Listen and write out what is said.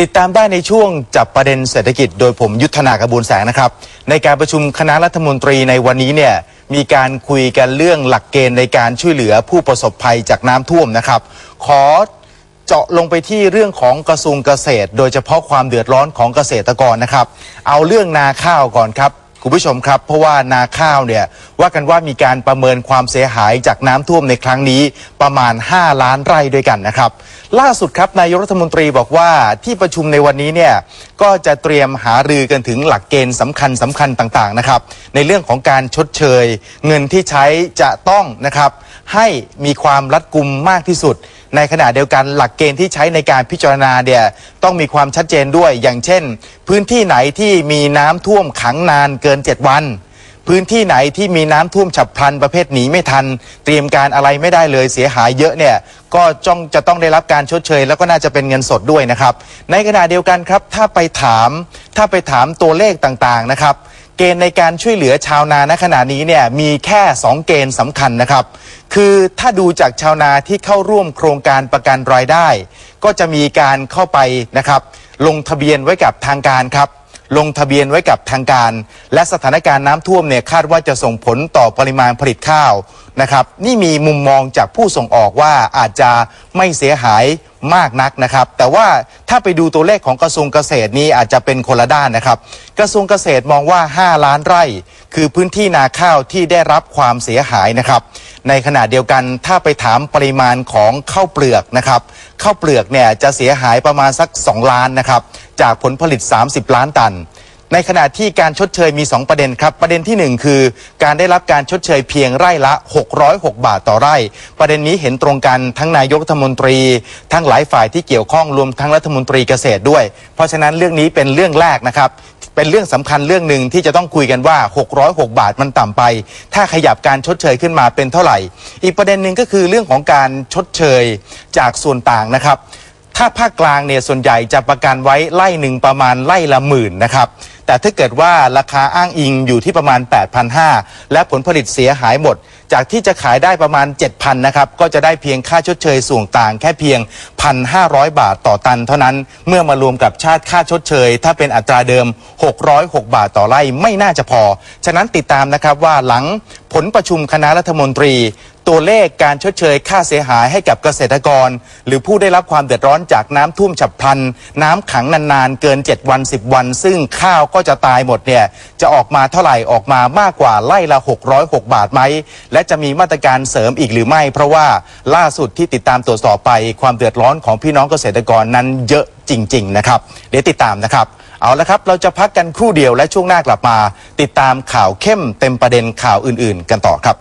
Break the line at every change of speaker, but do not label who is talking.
ติดตามได้ในช่วงจับประเด็นเศรษฐกิจโดยผมยุทธนากระบูนแสงนะครับ ในการประชุมคณะรัฐมนตรีในวันนี้เนี่ยมีการคุยกันเรื่องหลักเกณฑ์ในการช่วยเหลือผู้ประสบภัยจากน้ำท่วมนะครับ ขอเจาะลงไปที่เรื่องของกระทรวงเกษตร โดยเฉพาะความเดือดร้อนของเกษตรกรนะครับ เอาเรื่องนาข้าวก่อนครับ คุณผู้ชมครับ เพราะว่านาข้าวเนี่ยว่ากันว่ามีการประเมินความเสียหายจากน้ำท่วมในครั้งนี้ประมาณ 5 ล้านไร่ด้วยกันนะครับ ล่าสุดครับนายกรัฐมนตรีบอกว่าที่ประชุมในวันนี้เนี่ยก็จะเตรียมหารือกันถึงหลักเกณฑ์สำคัญสำคัญต่างๆนะครับในเรื่องของการชดเชย เงินที่ใช้จะต้องนะครับ ให้มีความรัดกุมมากที่สุด ในขณะเดียวกันหลักเกณฑ์ที่ใช้ในการพิจารณาเนี่ยต้องมีความชัดเจนด้วย อย่างเช่น พื้นที่ไหนที่มีน้ำท่วมขังนานเกิน 7 วัน พื้นที่ไหนที่มีน้ำท่วมฉับพลันประเภทหนีไม่ทัน เตรียมการอะไรไม่ได้เลยเสียหายเยอะเนี่ยก็จ้องจะต้องได้รับการชดเชย แล้วก็น่าจะเป็นเงินสดด้วยนะครับ ในขณะเดียวกันครับถ้าไปถามถ้าไปถามตัวเลขต่างๆนะครับ เกณฑ์ในการช่วยเหลือชาวนาณขณะนี้เนี่ยมีแค่ 2 เกณฑ์สำคัญนะครับ คือถ้าดูจากชาวนาที่เข้าร่วมโครงการประกันรายได้ ก็จะมีการเข้าไปนะครับ ลงทะเบียนไว้กับทางการครับ ลงทะเบียนไว้กับทางการ และสถานการณ์น้ำท่วมเนี่ยคาดว่าจะส่งผลต่อปริมาณผลิตข้าวนะครับ นี่มีมุมมองจากผู้ส่งออกว่าอาจจะไม่เสียหาย มากนักนะครับ แต่ว่าถ้าไปดูตัวเลขของกระทรวงเกษตรนี้อาจจะเป็นคนละด้านนะครับ กระทรวงเกษตรมองว่า 5 ล้านไร่ คือพื้นที่นาข้าวที่ได้รับความเสียหายนะครับ ในขณะเดียวกันถ้าไปถามปริมาณของข้าวเปลือกนะครับข้าวเปลือกเนี่ยจะเสียหายประมาณสัก 2 ล้านนะครับจากผลผลิต 30 ล้านตัน ในขณะที่การชดเชยมี 2 ประเด็นครับ ประเด็นที่ 1 คือ การได้รับการชดเชยเพียงไร่ละ 606 บาทต่อไร่ ประเด็นนี้เห็นตรงกันทั้งนายกรัฐมนตรี ทั้งหลายฝ่ายที่เกี่ยวข้องรวมทั้งรัฐมนตรีเกษตรด้วย เพราะฉะนั้นเรื่องนี้เป็นเรื่องแรกนะครับเป็นเรื่องสำคัญเรื่องหนึ่งที่จะต้องคุยกันว่า 606 บาทมันต่ำไป ถ้าขยับการชดเชยขึ้นมาเป็นเท่าไหร่ อีกประเด็นหนึ่งก็คือเรื่องของการชดเชยจากส่วนต่างนะครับ ถ้าภาคกลางเนี่ยส่วนใหญ่จะประกันไว้ไล่หนึ่งประมาณไล่ละหมื่นนะครับ แต่ถ้าเกิดว่าราคาอ้างอิงอยู่ที่ประมาณ 8,500 และผลผลิตเสียหายหมด จากที่จะขายได้ประมาณ 7,000นะครับก็จะได้เพียงค่าชดเชยส่วนต่างแค่เพียง 1,500 บาทต่อตัน เท่านั้นเมื่อมารวมกับชาติค่าชดเชย ถ้าเป็นอัตราเดิม 606 บาทต่อไร่ไม่น่าจะพอ ฉะนั้นติดตามนะครับว่าหลังผลประชุมคณะรัฐมนตรี ตัวเลขการชดเชยค่าเสียหายให้กับเกษตรกร หรือผู้ได้รับความเดือดร้อนจากน้ำท่วมฉับพลัน น้ำขังนานๆ เกิน 7 วัน 10 วัน ซึ่งข้าวก็จะตายหมดเนี่ยจะออกมาเท่าไหร่ออกมามากกว่าไล่ละ 606 บาทไหม และจะมีมาตรการเสริมอีกหรือไม่ เพราะว่าล่าสุดที่ติดตามตรวจสอบไปความเดือดร้อนของพี่น้องเกษตรกรนั้นเยอะจริง ๆ นะครับ เดี๋ยวติดตามนะครับ เอาละครับ เราจะพักกันครู่เดียวและช่วงหน้ากลับมา ติดตามข่าวเข้มเต็มประเด็นข่าวอื่น ๆ กันต่อครับ